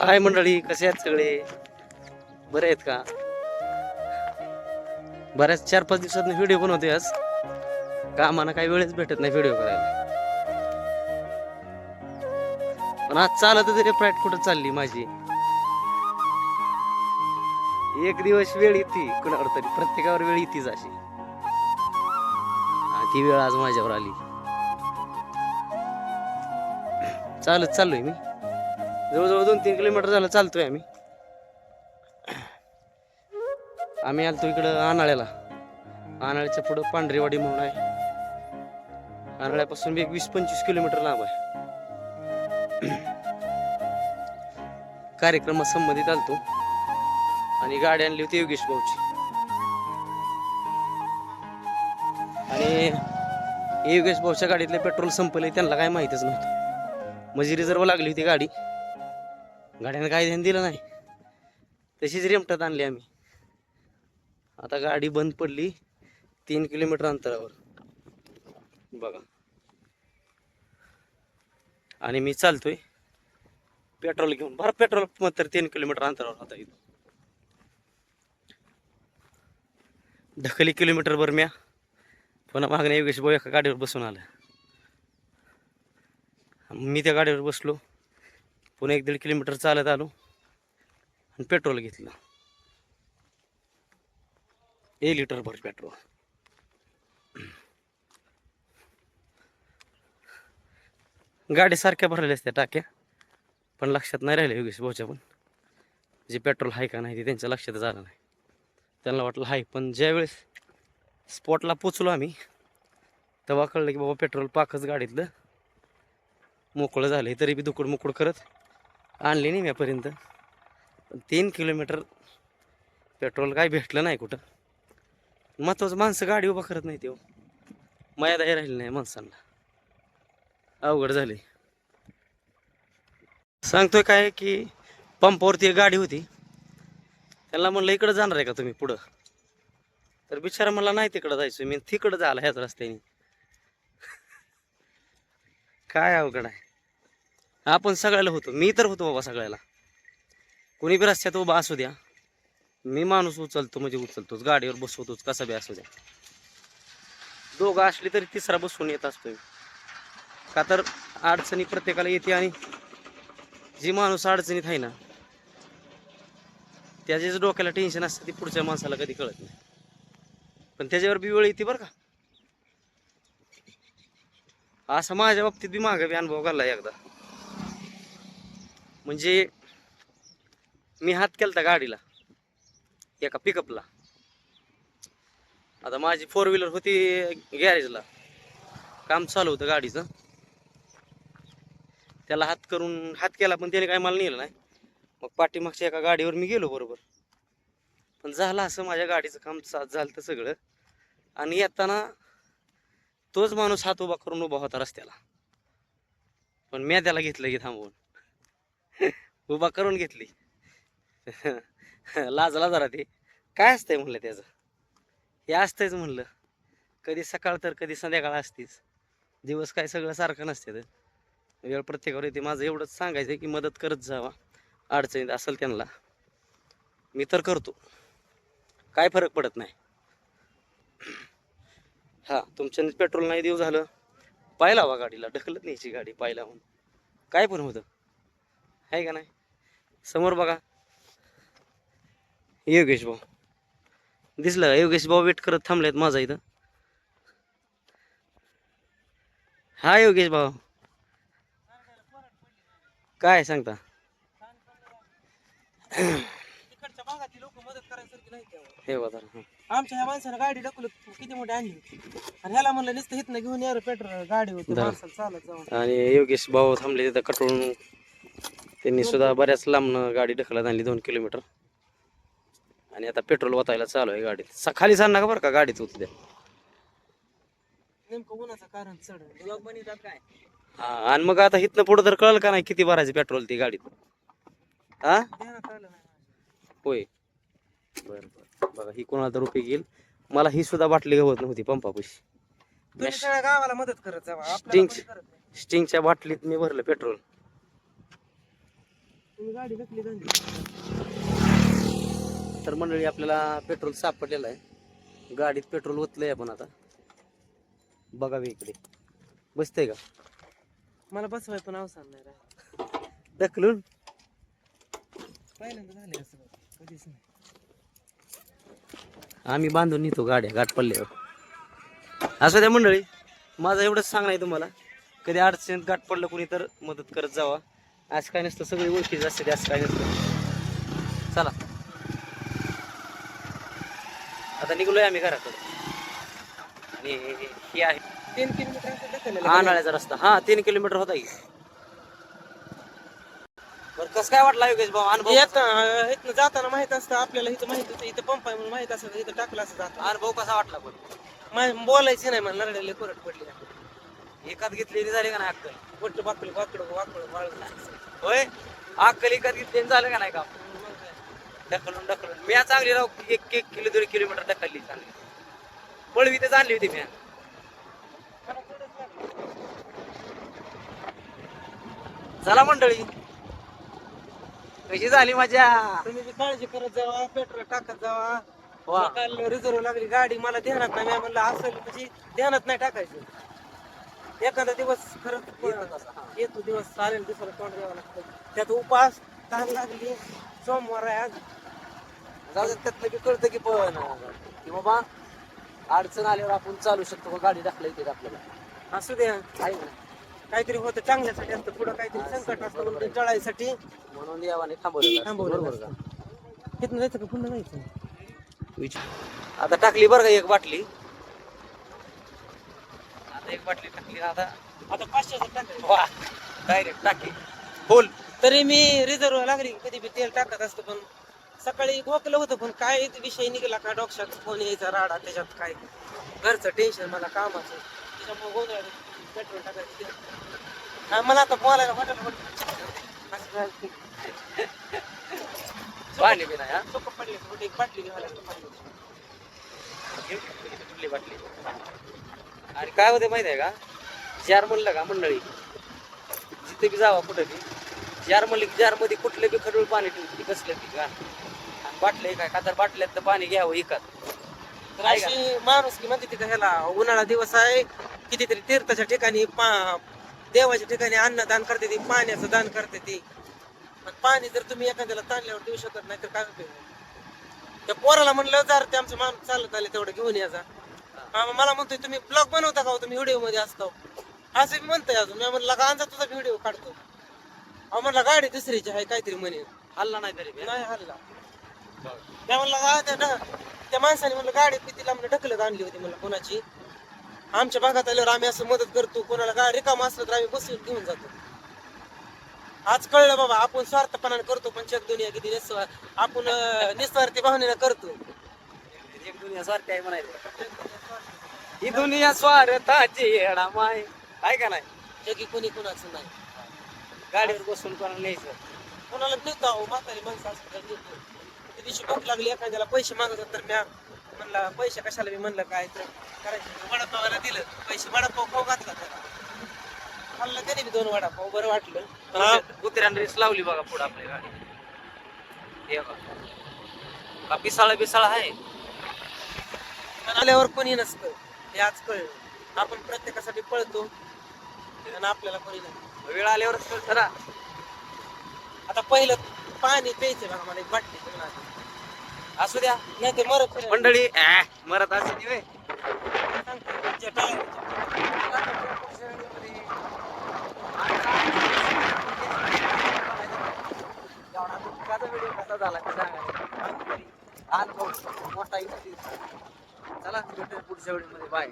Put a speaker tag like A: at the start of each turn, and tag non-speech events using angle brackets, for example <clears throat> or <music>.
A: हाय मंडळी कसे आहेत सगळे? बरे आहेत का? बऱ्याच चार पाच दिवसात व्हिडिओ बनवते आज. कामाना काही वेळच भेटत नाही व्हिडिओ करायला. पण आज चालत तरी फ्लाईट कुठं चालली माझी? एक दिवस वेळ येते कुणावर तरी प्रत्येकावर वेळ येतीच अशी. ती वेळ आज माझ्यावर आली. चालत चाललोय मी. जवळजवळ दोन तीन किलोमीटर झालं चालतोय आम्ही. आम्ही आलतो इकडं आनाळ्याला. आनाळ्याच्या पुढं पांढरेवाडी म्हणून आहे. आनाळ्यापासून एक वीस पंचवीस किलोमीटर लांब आहे. कार्यक्रमात संबंधित आलतो. आणि गाडी आणली होती योगेश भाऊची. आणि योगेश भाऊच्या गाडीतलं पेट्रोल संपले त्यांना काय माहितच नव्हतं. म्हणजे रिझर्व लागली होती गाडी गाड्यानं काय ध्यान दिलं नाही. तशीच रेमटात आणली आम्ही. आता गाडी बंद पडली तीन किलोमीटर अंतरावर. बघा. आणि मी चालतोय पेट्रोल घेऊन. बरं पेट्रोल मात्र तीन किलोमीटर अंतरावर आता इथं. ढकली किलोमीटर भर म्या. पुन्हा मागण्या योगेश भाऊ एका गाडीवर बसून आला. मी त्या गाडीवर बसलो. पुन्हा एक दीड किलोमीटर चालत आलो आणि पेट्रोल घेतलं. एक लिटर भर पेट्रोल. गाडी सारख्या भरलेल्या असत्या टाक्या पण लक्षात नाही राहिल्या योगेश भाऊच्या पण. जे पेट्रोल आहे का नाही ते त्यांच्या लक्षात झालं नाही. त्यांना वाटलं आहे पण ज्यावेळेस स्पॉटला पोचलो आम्ही तेव्हा कळलं की बाबा पेट्रोल पाकच गाडीतलं. मोकळं झालं तरी बी दुकड मुकड करत. आणली नाही म्यापर्यंत. पण तीन किलोमीटर पेट्रोल काय भेटलं नाही कुठं. महत्वाचं माणसं गाडी उभा करत नाही तेव्हा हो. मर्यादाही राहिली नाही माणसांना. अवघड झाली. सांगतोय काय की पंपावरती एक गाडी होती. त्यांना म्हणलं इकडं जाणार आहे का तुम्ही पुढं? तर बिचारा मला नाही तिकडं जायचं मी तिकडं झाला ह्याच रस्त्याने. काय अवघड आहे. आपण सगळ्याला होतो. मी तर होतो बाबा सगळ्याला. कोणी बी रस्त्यात बाबा असू द्या. मी माणूस उचलतो म्हणजे उचलतोच. गाडीवर बसवतोच. कसा बी असू द्या. दोघं असली तरी तिसरा बसून येत असतो का तर अडचणी प्रत्येकाला येते आणि जी माणूस अडचणीत आहे ना त्याच्याच डोक्याला टेन्शन असतं. ती पुढच्या माणसाला कधी कळत नाही. पण त्याच्यावर बी वेळ येते बरं का. असं माझ्या बाबतीत बी मागं बी अनुभव घालला एकदा. म्हणजे मी हात केलता गाडीला एका पिकअपला आता माझी फोर व्हीलर होती गॅरेजला काम चालू होतं गाडीचं. त्याला हात करून हात केला पण त्याने काय मला नेलं नाही. मग पाठीमागच्या एका गाडीवर मी गेलो बरोबर. पण झालं असं माझ्या गाडीचं काम झालं तर सगळं. आणि येताना तोच माणूस हात उभा करून उभा होता रस्त्याला. पण मी त्याला घेतलं की थांबवून. <laughs> उभा करून घेतली. <laughs> लाजला जरा ते काय असतंय म्हणलं त्याचं? हे असतंयच म्हणलं. कधी सकाळ तर कधी संध्याकाळ असतीच. दिवस काय सगळं सारखं नसते तर वेळ प्रत्येकावर येते. माझं एवढंच सांगायचं आहे की मदत करत जावा. अडचणीत असेल त्यांना. मी तर करतो. काय फरक पडत नाही. <clears throat> हां तुमच्या पेट्रोल नाही देऊ झालं. पाहिला हवा गाडीला. ढकलत न्यायची गाडी पाहिला म्हणून काय पण होतं. आहे का नाही? समोर बघा. योगेश भाऊ. दिसलं का? योगेश भाऊ वेट करत थांबलेत माझा इथं. हा योगेश भाऊ. काय सांगता?
B: तिकडच्या भागातली लोक मदत करायसारखी नाही तेव्हा.
A: हे बघा.
B: आमच्या ह्या माणसानं गाडी ढकलत किती मोठी आणली आणि ह्याला म्हणलं नुसतं हिथनं घेऊन या रे पेट्रोल गाडी होती
A: धरा.
B: माणसाला चालत जाऊन
A: आणि योगेश भाऊ थांबले तिथं कटळून त्यांनी सुद्धा बऱ्याच लांबनं गाडी ढकलत आणली दोन किलोमीटर. आणि आता पेट्रोल वाचायला चालू आहे गाडीत. सा- खाली सांग नका बरं का गाडीत होत द्या
B: नेमकं उन्हाचं कारण चढ? ब्लॉग बनवतात काय?
A: हा आणि मग आता इथनं पुढं तर कळलं का नाही किती भरायचं पेट्रोल ती गाडीत? हा?
B: ध्यानात आलं नाही
A: होय. बरं बरं. बघा ही कोणाला तर रुपये घेईल मला ही सुद्धा बाटली गवत नव्हती पंपापाशी.
B: तुम्ही सगळ्या गावाला मदत करत जावा आपल्याला
A: स्टिंग.
B: कोणी करत नाही.
A: स्टिंगच्या बाटलीत मी भरलं पेट्रोल
B: तुम्ही गाडी ढकली आणली
A: तर मंडळी आपल्याला पेट्रोल सापडलेलं आहे. गाडीत पेट्रोल ओतलंय आपण आता. बघावे इकडे. बसतंय का?
B: मला बसवाय पण अवसर नाही.
A: ढकलून?
B: पहिल्यांदा झाले असं कधीच नाही.
A: आम्ही बांधून नेतो गाड्या गाठ पडल्यावर असं त्या मंडळी माझं एवढंच सांगणं आहे तुम्हाला. कधी अडचणीत गाठ पडलं कोणी तर मदत करत जावा. असं काय नसतं सगळी ओळखीच असते असं काय नसतं. चला. आता निघलोय आम्ही घराकडे. आणि ही आहे.
B: तीन किलोमीटर
A: हा नाळ्याचा रस्ता. हा तीन किलोमीटर होता की बरं कसं काय वाटलं योगेश भाऊ अनुभव?
B: इथनं जाताना माहीत असतं आपल्याला इथं माहीत होतं इथं पंप आहे म्हणून माहीत असतं इथं टाकलं असं जातं
A: अनुभव कसा वाटला पण
B: बोलायचं नाही मला लढायला कोरड पडली.
A: एकात घेतलेली झाली का नाही अक्कल?
B: बोट वाकडं वाकडं वाकडं वाळ
A: होय? अक्कल एकात घेतलेली झालं का नाही का? ढकलून ढकलून. मी चांगली राव एक एक किलो दोन किलोमीटर ढकलली चांगली. पळवी तर आणली होती मी चला मंडळी. कशी झाली मजा?
B: तुम्ही बी काळजी करत जावा पेट्रोल टाकत जावा.
A: वा.
B: काल रिझर्व लागली गाडी मला ध्यानात नाही. मी म्हणलं असेल म्हणजे ध्यानात नाही टाकायचं. एखादा दिवस खरंच येतो दिवस चालेल दुसरं तोंड द्यावं लागतं. त्यात उपास तहान लागली सोमवार आहे आज.
A: जाऊ त्यातलं की कळतं की पण की बाबा अडचण आल्यावर आपण चालू शकतो गाडी येते आपल्याला?
B: असू द्या.
A: आहे ना.
B: काहीतरी होतं चांगल्यासाठी असतं पुढं काहीतरी संकट असतं म्हणून ते टळायसाठी
A: म्हणून देवाने थांबवलेलं असतं.
B: थांबवलेलं
A: बरोबर.
B: इथनं जायचं का? पुन्हा जायचं?
A: आता टाकली बरं का एक बाटली? एक बाटली टाकली. आता
B: आता पाचशेचं टाकायचं
A: वा डायरेक्ट टाकी. फुल.
B: तरी मी रिझर्व लागली. कधी बी तेल टाकत असतो पण सकाळी गोकलं होतं पण काय विषय निघाला का डॉक्टर फोन यायचा राडा त्याच्यात काय? घरचं टेन्शन मला कामाचं. त्याच्यामुळे गोंधळ पेट्रोल टाकायचं मला आता बोलायला झालं.
A: पाणी बी नाही
B: पडले कुठे एक बाटली घ्यायला
A: बाटली? आणि काय होते माहिती आहे का? जार म्हणलं का मंडळी? जिथे बी जावा कुठं बी जार म्हणलं की जारमध्ये कुठलं बी खडूळ पाणी ठेवून ती कसलं बी घाण आणि बाटले काय का तर बाटल्यात पाणी घ्यावं इकत.
B: तर अशी माणूस की म्हणते तिथं ह्याला उन्हाळा दिवस आहे कितीतरी तीर्थाच्या ठिकाणी पा देवाच्या ठिकाणी अन्नदान करते ती पाण्याचं दान करते ती. पण पाणी जर तुम्ही एखाद्याला ताणल्यावर देऊ शकत नाही तर काय उपयोग आहे? त्या पोराला म्हणलं जर ते आमचं माणूस चालत आले तेवढं घेऊन याचा हा, मला म्हणतोय तुम्ही ब्लॉग बनवता का हो? तुम्ही व्हिडिओमध्ये असतो असं मी म्हणतोय अजून. मी म्हणलं का आणजा तुझा व्हिडिओ काढतो. अहो म्हणलं गाडी दुसरीची आहे काहीतरी म्हणे.
A: हल्ला नाही तरी बी, हा?
B: नाही हल्ला. त्या म्हणलं हा त्या ढ- त्या माणसाने म्हणलं गाडी तिला म्हणलं ढकलत आणली होती म्हणलं कोणाची? आमच्या भागात आल्यावर आम्ही असं मदत करतो. कोणाला गाडी रिकाम असलं तर आम्ही बसून घेऊन जातो. आज कळलं बाबा आपण स्वार्थपणाने करतो पण जग दुनिया किती निस्वार आपण अं, निस्वार्थी भावनेनं करतो.
A: एक दुनिया स्वार्थी आहे म्हणायचं. ही दुनिया स्वार्थाची येडा माय. आहे का नाही?
B: जगी कोणी कोणाचं नाही.
A: गाडीवर बसून कोणाला न्यायचं?
B: कोणाला नेतो अहो म्हातारी माणसं तर नेतो त्या दिवशी भूक लागली एखाद्याला पैसे मागत तर म्या म्हणला पैसे कशाला? मी म्हणलं काय तर करायचं. वडापावाला दिलं. पैसे वडापाव खाऊ घातला त्याला. खाल्लं त्याने बी दोन वडापाव. बरं वाटलं. हा.
A: कुत्र्यानं रेस लावली बघा पुढे आपली गाडी. हे बघा. का पिसाळ बिसाळ आहे.
B: आल्यावर कोणी नसतं. हे आज कळलं. आपण प्रत्येकासाठी पळतो आणि आपल्याला कोणी नाही.
A: वेळ आल्यावरच कळतं ना.
B: आता पहिलं पाणी प्यायचं बघा मला एक बाटली घेऊन आली.
A: असू द्या
B: नाही ते मरत नाही.
A: मंडळी ऍ, मरत असू दे व्हय.
B: सांगतो, तुमच्या टाळ्या-
A: एवढा दुःखाचा व्हिडिओ कसा झाला ते सांगा अनुभव मोठा इथे चला भेटूया पुढच्या वेळेमध्ये बाय